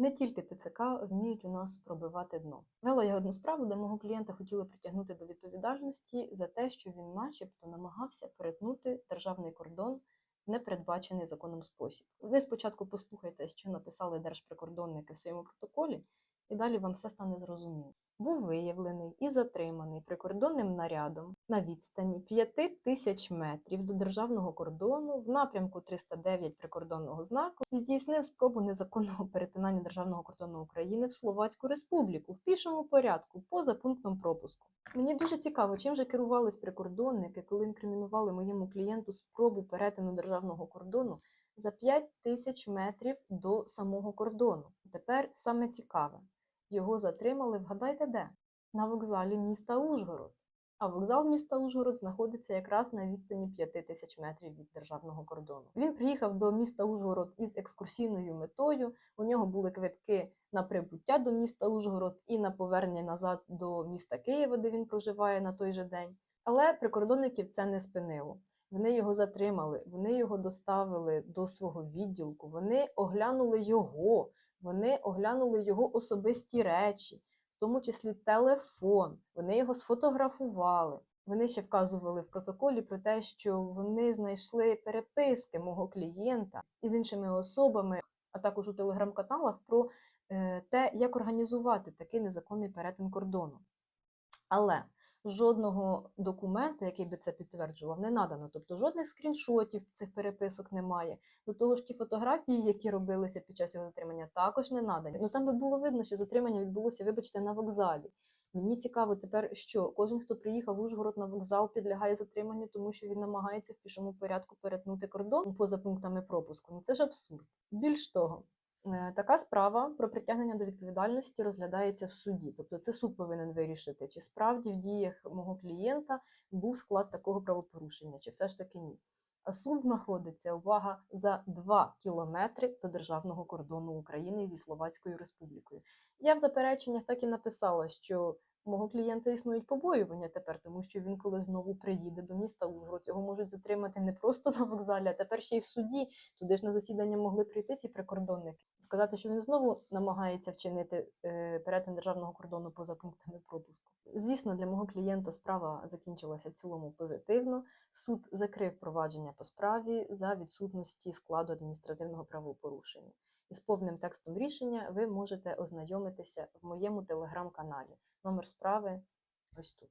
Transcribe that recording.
Не тільки ТЦК вміють у нас пробивати дно. Вела я одну справу, де мого клієнта хотіли притягнути до відповідальності за те, що він, начебто, намагався перетнути державний кордон в непередбачений законом спосіб. Ви спочатку послухайте, що написали держприкордонники в своєму протоколі, і далі вам все стане зрозуміло. Був виявлений і затриманий прикордонним нарядом на відстані 5 тисяч метрів до державного кордону в напрямку 309 прикордонного знаку і здійснив спробу незаконного перетинання державного кордону України в Словацьку Республіку в пішому порядку поза пунктом пропуску. Мені дуже цікаво, чим же керувались прикордонники, коли інкримінували моєму клієнту спробу перетину державного кордону за 5 тисяч метрів до самого кордону. Тепер саме цікаве. Його затримали, вгадайте де? На вокзалі міста Ужгород. А вокзал міста Ужгород знаходиться якраз на відстані 5 тисяч метрів від державного кордону. Він приїхав до міста Ужгород із екскурсійною метою. У нього були квитки на прибуття до міста Ужгород і на повернення назад до міста Києва, де він проживає на той же день. Але прикордонників це не спинило. Вони його затримали, вони його доставили до свого відділку, вони оглянули його, вони оглянули його особисті речі, в тому числі телефон. Вони його сфотографували. Вони ще вказували в протоколі про те, що вони знайшли переписки мого клієнта із іншими особами, а також у телеграм-каналах про е, те, як організувати такий незаконний перетин кордону. Але жодного документа, який би це підтверджував, не надано. Тобто жодних скріншотів цих переписок немає. До того ж, ті фотографії, які робилися під час його затримання, також не надані. Ну там би було видно, що затримання відбулося, вибачте, на вокзалі. Мені цікаво тепер, що кожен, хто приїхав в Ужгород на вокзал, підлягає затриманню, тому що він намагається в пішому порядку перетнути кордон поза пунктами пропуску. Ну це ж абсурд. Більш того, Така справа про притягнення до відповідальності розглядається в суді. Тобто це суд повинен вирішити, чи справді в діях мого клієнта був склад такого правопорушення, чи все ж таки ні. А суд знаходиться, увага, за 2 кілометри до державного кордону України зі Словацькою Республікою. Я в запереченнях так і написала, що мого клієнта існують побоювання тепер, тому що він, коли знову приїде до міста Ужгород, його можуть затримати не просто на вокзалі, а тепер ще й в суді. Туди ж на засідання могли прийти ці прикордонники. Сказати, що він знову намагається вчинити е, перетин державного кордону поза пунктами пропуску. Звісно, для мого клієнта справа закінчилася в цілому позитивно. Суд закрив провадження по справі за відсутності складу адміністративного правопорушення. Із повним текстом рішення ви можете ознайомитися в моєму телеграм-каналі. Номер справи ось тут.